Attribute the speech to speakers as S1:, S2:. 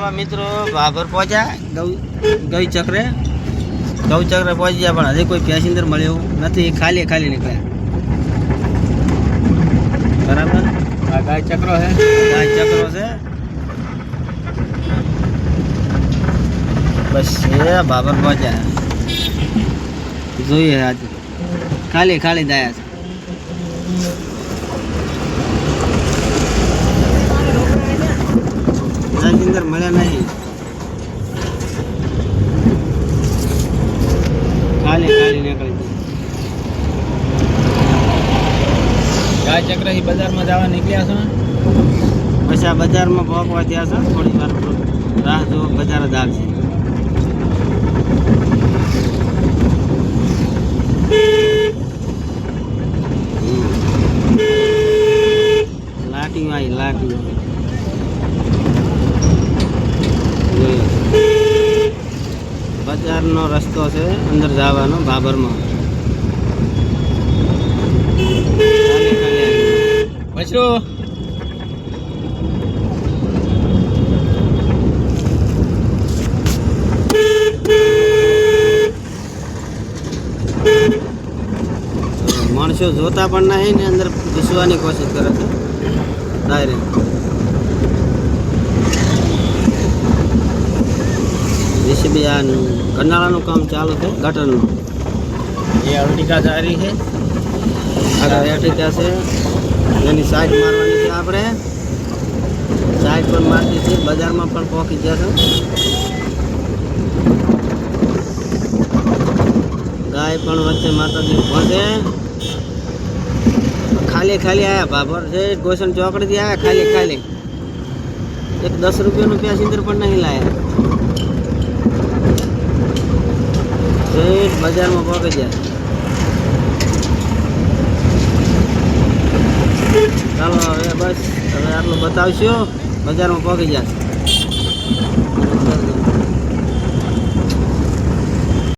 S1: નમસ્કારમાં મિત્રો ભાભર પહોંચ્યા ગૌ ગૌ ચક્રે ગૌ ચક્રે પહોંચી ગયા પણ હજી કોઈ પેસેન્જર મળ્યો નથી ખાલી ખાલી નીકળ્યા બરાબર
S2: આ ગાય ચક્રો હે
S1: ગાય ચક્રો છે બસ એ ભાભર પહોંચ્યા જોઈએ આજે ખાલી ખાલી દાયા છે પેસેન્જર મળ્યા નહીં. ખાલી ખાલી નીકળી ગયા
S2: ગાય ચક્ર બજારમાં જવા નીકળ્યા છો
S1: પછી આ બજારમાં પહોંચવા ત્યાં છો થોડી વાર રાહ જો બજાર જ આવશે. લાટી આવી લાટી બજારનો રસ્તો છે અંદર જવાનો બાબરમાં. માણસો જોતા પણ નહીં ને અંદર ઘૂસવાની કોશિશ કરે છે. ડાયરેક્ટ. જેસીબી આ કનાળાનું કામ ચાલુ છે ગટરનું
S2: એ અર્ટિકા જારી છે
S1: આગળ એર્ટિકા છે એની સાઈડ મારવાની છે આપણે સાઈડ પણ મારતી છે બજારમાં પણ પહોંચી જશે ગાય પણ વચ્ચે માતાજી પહોંચે ખાલી ખાલી આયા ભાભર છે ગોસન ચોકડીથી આયા ખાલી ખાલી એક દસ રૂપિયાનું પેસેન્જર પણ નહીં લાયા શેઠ બજારમાં પહોંચી જાય ચાલો હવે બસ હવે આટલું બતાવશો. બજારમાં પહોંચી જશે